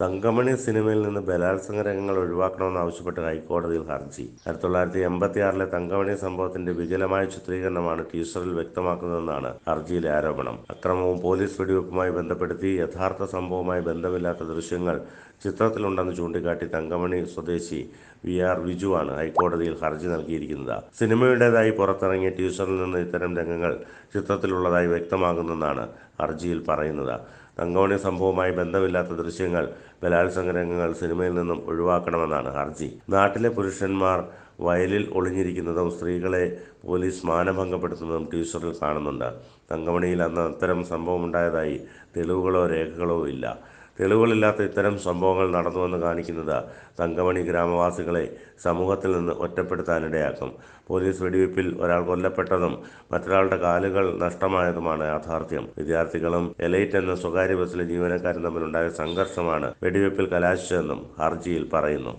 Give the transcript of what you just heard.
തങ്കമണി സിനിമയിൽ നിന്ന് ബലാത്സംഗ രംഗങ്ങൾ ഒഴിവാക്കണമെന്നാവശ്യപ്പെട്ട് ഹൈക്കോടതിയിൽ ഹർജി. ആയിരത്തി തൊള്ളായിരത്തി എൺപത്തി ആറിലെ തങ്കമണി സംഭവത്തിന്റെ വികലമായ ചിത്രീകരണമാണ് ടീസറിൽ വ്യക്തമാക്കുന്നതെന്നാണ് ഹർജിയിലെ ആരോപണം. അക്രമവും പോലീസ് വെടിവെപ്പുമായി ബന്ധപ്പെടുത്തി യഥാർത്ഥ സംഭവവുമായി ബന്ധമില്ലാത്ത ദൃശ്യങ്ങൾ ചിത്രത്തിലുണ്ടെന്ന് ചൂണ്ടിക്കാട്ടി തങ്കമണി സ്വദേശി വി ആർ ആണ് ഹൈക്കോടതിയിൽ ഹർജി നൽകിയിരിക്കുന്നത്. സിനിമയുടേതായി പുറത്തിറങ്ങിയ ടീസറിൽ നിന്ന് ഇത്തരം രംഗങ്ങൾ ചിത്രത്തിലുള്ളതായി വ്യക്തമാകുന്നെന്നാണ് ഹർജിയിൽ പറയുന്നത്. തങ്കമണി സംഭവവുമായി ബന്ധമില്ലാത്ത ദൃശ്യങ്ങൾ ബലാത്സംഗ രംഗങ്ങൾ സിനിമയിൽ നിന്നും ഒഴിവാക്കണമെന്നാണ് ഹർജി. നാട്ടിലെ പുരുഷന്മാർ വയലിൽ ഒളിഞ്ഞിരിക്കുന്നതും സ്ത്രീകളെ പോലീസ് മാനഭംഗപ്പെടുത്തുന്നതും ടീസറിൽ കാണുന്നുണ്ട്. തങ്കമണിയിൽ അന്ന് അത്തരം സംഭവമുണ്ടായതായി തെളിവുകളോ രേഖകളോ ഇല്ല. തെളിവുകളില്ലാത്ത ഇത്തരം സംഭവങ്ങൾ നടന്നുവെന്ന് കാണിക്കുന്നത് തങ്കമണി ഗ്രാമവാസികളെ സമൂഹത്തിൽ നിന്ന് ഒറ്റപ്പെടുത്താനിടയാക്കും. പോലീസ് വെടിവയ്പിൽ ഒരാൾ കൊല്ലപ്പെട്ടതും മറ്റൊരാളുടെ കാലുകൾ നഷ്ടമായതുമാണ് യാഥാർത്ഥ്യം. വിദ്യാർത്ഥികളും എലൈറ്റ് എന്ന സ്വകാര്യ ബസ്സിലെ ജീവനക്കാരും തമ്മിലുണ്ടായ സംഘർഷമാണ് വെടിവയ്പിൽ കലാശിച്ചതെന്നും ഹർജിയിൽ പറയുന്നു.